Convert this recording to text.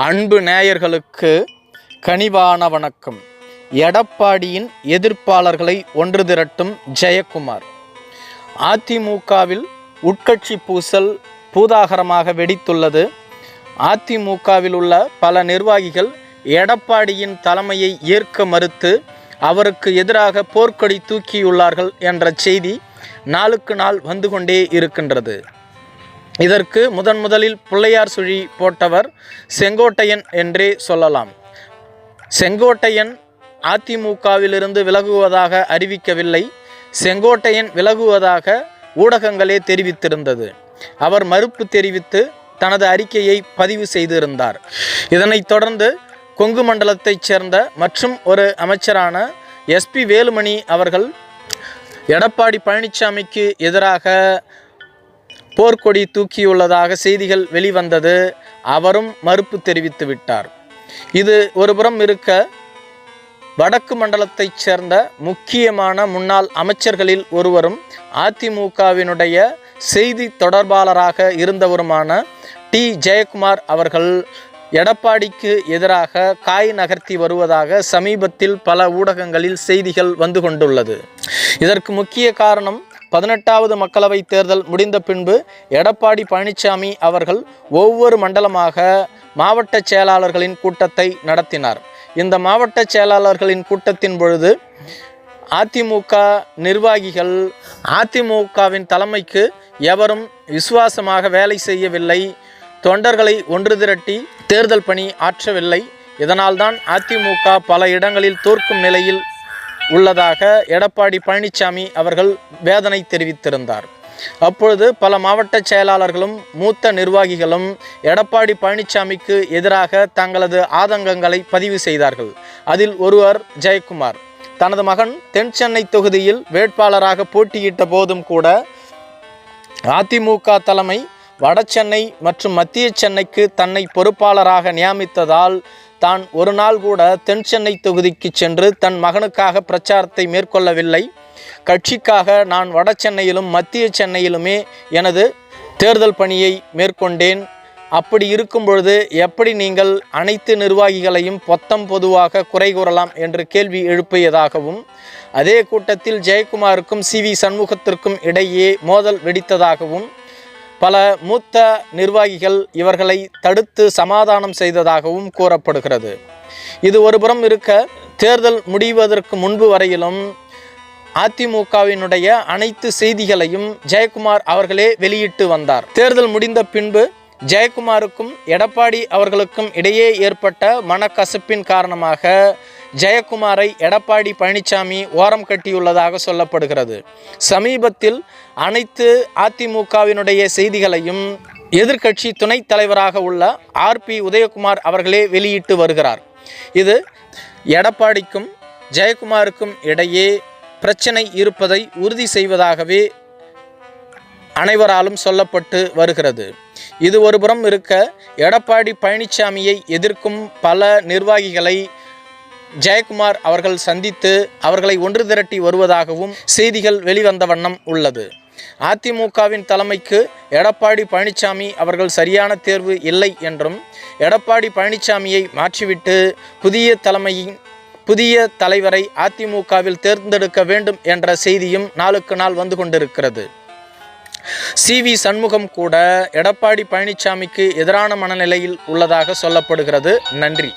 அன்பு நேயர்களுக்கு கனிவான வணக்கம். எடப்பாடியின் எதிர்ப்பாளர்களை ஒன்று திரட்டும் ஜெயக்குமார். அதிமுகவில் உட்கட்சி பூசல் பூதாகரமாக வெடித்துள்ளது. அதிமுகவில் உள்ள பல நிர்வாகிகள் எடப்பாடியின் தலைமையை ஏற்க மறுத்து அவருக்கு எதிராக போர்க்கொடி தூக்கியுள்ளார்கள் என்ற செய்தி நாளுக்கு நாள் வந்து கொண்டே இருக்கின்றது. இதற்கு முதன் முதலில் பிள்ளையார் சுழி போட்டவர் செங்கோட்டையன் என்றே சொல்லலாம். செங்கோட்டையன் அதிமுகவிலிருந்து விலகுவதாக அறிவிக்கவில்லை. செங்கோட்டையன் விலகுவதாக ஊடகங்களே தெரிவித்திருந்தது. அவர் மறுப்பு தெரிவித்து தனது அறிக்கையை பதிவு செய்திருந்தார். இதனைத் தொடர்ந்து கொங்கு மண்டலத்தைச் சேர்ந்த மற்றும் ஒரு அமைச்சரான எஸ்பி வேலுமணி அவர்கள் எடப்பாடி பழனிசாமிக்கு எதிராக போர்க்கொடி தூக்கியுள்ளதாக செய்திகள் வெளிவந்தது. அவரும் மறுப்பு தெரிவித்து விட்டார். இது ஒருபுறம் இருக்க வடக்கு மண்டலத்தைச் சேர்ந்த முக்கியமான முன்னாள் அமைச்சர்களில் ஒருவரும் அதிமுகவினுடைய செய்தி தொடர்பாளராக இருந்தவருமான டி. ஜெயக்குமார் அவர்கள் எடப்பாடிக்கு எதிராக காய் நகர்த்தி வருவதாக சமீபத்தில் பல ஊடகங்களில் செய்திகள் வந்து கொண்டுள்ளது. இதற்கு முக்கிய காரணம் பதினெட்டாவது மக்களவைத் தேர்தல் முடிந்த பின்பு எடப்பாடி பழனிசாமி அவர்கள் ஒவ்வொரு மண்டலமாக மாவட்ட செயலாளர்களின் கூட்டத்தை நடத்தினார். இந்த மாவட்ட செயலாளர்களின் கூட்டத்தின் பொழுது அதிமுக நிர்வாகிகள் அதிமுகவின் தலைமைக்கு எவரும் விசுவாசமாக வேலை செய்யவில்லை தொண்டர்களை ஒன்று திரட்டி தேர்தல் பணி ஆற்றவில்லை. இதனால்தான் அதிமுக பல இடங்களில் தோற்கும் நிலையில் உள்ளதாக எடப்பாடி பழனிசாமி அவர்கள் வேதனை தெரிவித்திருந்தார். அப்பொழுது பல மாவட்ட செயலாளர்களும் மூத்த நிர்வாகிகளும் எடப்பாடி பழனிசாமிக்கு எதிராக தங்களது ஆதங்கங்களை பதிவு செய்தார்கள். அதில் ஒருவர் ஜெயக்குமார். தனது மகன் தென் சென்னை தொகுதியில் வேட்பாளராக போட்டியிட்ட போதும் கூட அதிமுக தலைமை வட சென்னை மற்றும் மத்திய சென்னைக்கு தன்னை பொறுப்பாளராக நியமித்ததால் தான் ஒரு நாள் கூட தென் சென்னை தொகுதிக்கு சென்று தன் மகனுக்காக பிரச்சாரத்தை மேற்கொள்ளவில்லை. கட்சிக்காக நான் வட சென்னையிலும் மத்திய சென்னையிலுமே எனது தேர்தல் பணியை மேற்கொண்டேன். அப்படி இருக்கும் பொழுது எப்படி நீங்கள் அனைத்து நிர்வாகிகளையும் பொத்தம் பொதுவாக குறை கூறலாம் என்று கேள்வி எழுப்பியதாகவும் அதே கூட்டத்தில் ஜெயக்குமாருக்கும் சி வி சண்முகத்திற்கும் இடையே மோதல் வெடித்ததாகவும் பல மூத்த நிர்வாகிகள் இவர்களை தடுத்து சமாதானம் செய்ததாகவும் கூறப்படுகிறது. இது ஒருபுறம் இருக்க தேர்தல் முடிவதற்கு முன்பு வரையிலும் அதிமுகவினுடைய அனைத்து செய்திகளையும் ஜெயக்குமார் அவர்களே வெளியிட்டு வந்தார். தேர்தல் முடிந்த பின்பு ஜெயக்குமாருக்கும் எடப்பாடி அவர்களுக்கும் இடையே ஏற்பட்ட மனக்கசப்பின் காரணமாக ஜெயக்குமாரை எடப்பாடி பழனிசாமி ஓரம் கட்டியுள்ளதாக சொல்லப்படுகிறது. சமீபத்தில் அனைத்து அதிமுகவினுடைய செய்திகளையும் எதிர்க்கட்சி துணைத் தலைவராக உள்ள ஆர்பி உதயகுமார் அவர்களே வெளியிட்டு வருகிறார். இது எடப்பாடிக்கும் ஜெயக்குமாருக்கும் இடையே பிரச்சனை இருப்பதை உறுதி செய்வதாகவே அனைவராலும் சொல்லப்பட்டு வருகிறது. இது ஒருபுறம் இருக்க எடப்பாடி பழனிசாமியை எதிர்க்கும் பல நிர்வாகிகளை ஜெயக்குமார் அவர்கள் சந்தித்து அவர்களை ஒன்று திரட்டி வருவதாகவும் செய்திகள் வெளிவந்த வண்ணம் உள்ளது. அதிமுகவின் தலைமைக்கு எடப்பாடி பழனிசாமி அவர்கள் சரியான தேர்வு இல்லை என்றும் எடப்பாடி பழனிசாமியை மாற்றிவிட்டு புதிய தலைமையின் புதிய தலைவரை அதிமுகவில் தேர்ந்தெடுக்க வேண்டும் என்ற செய்தியும் நாளுக்கு நாள் வந்து கொண்டிருக்கிறது. சி. வி. சண்முகம் கூட எடப்பாடி பழனிசாமிக்கு எதிரான மனநிலையில் உள்ளதாக சொல்லப்படுகிறது. நன்றி.